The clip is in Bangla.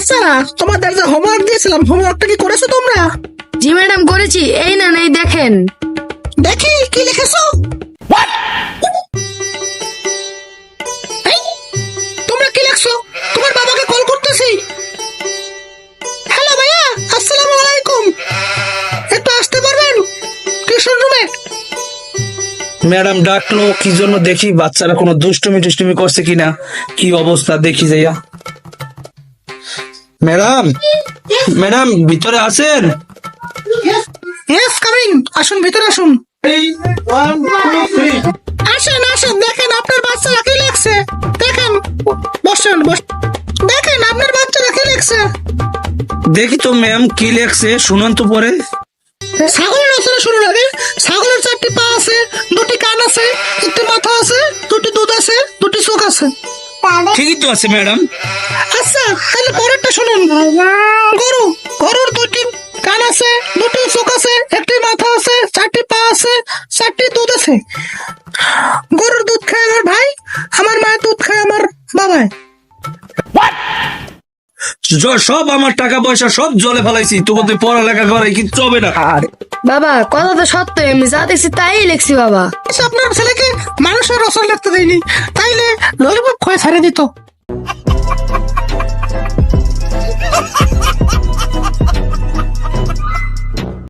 আচ্ছা। তোমাদের যে হোমওয়ার্ক দিয়েছিলাম হোমওয়ার্কটা কি করেছ তোমরা? জি ম্যাডাম করেছি। এই না এই দেখেন। দেখি কি লিখেছো? তোমরা কি লিখছো? তোমার বাবাকে কল করতেছি। হ্যালো ভাইয়া আসসালামু আলাইকুম। একটু আসতে পারবেন? টিউশন রুমে? ম্যাডাম ডাকলো কি জন্য দেখি? বাচ্চারা কোনো দুষ্টুমি টুষ্টুমি করছে কিনা? কি অবস্থা? দেখি যাইয়া। ম্যাডাম ম্যাডাম ভিতরে আছেন ইয়েস কামিং আসুন ভিতরে আসুন। আসেন আসেন দেখেন আপনার বাচ্চারা কি লিখছে। দেখেন বসেন বস দেখেন আপনার বাচ্চারা কি লিখছে। দেখি তো ম্যাম কি লেখছে শুনুন তো পরে। ছাগলের আসলে শুনুন আগে। ছাগলের চারটি পা আছে দুটি কান আছে একটি মাথা আছে দুটি দুধ আছে দুটি চোখ আছে। ঠিকই তো আছে ম্যাডাম। আচ্ছা তাহলে পরেরটা শুনুন। গরু গরুর দুটি কান আছে দুটি চোখ আছে একটি মাথা আছে চারটি পা আছে চারটি দুধ আছে। গরুর দুধ খায় আমার ভাই আমার মায়ের দুধ খায় আমার বাবাই। জ- সব আমার টাকা পয়সা সব জলে ফেলাইছি। তোমাদের পড়ালেখা করে কিচ্ছু হবে না। আর বাবা কথা তো সত্য আমি যা দেখছি তাই লিখছি বাবা। আচ্ছা, আপনার ছেলেকে মানুষের রসল লিখতে দেয়নি তাইলে ললিপপ খয়ে ছাড়ে দিত।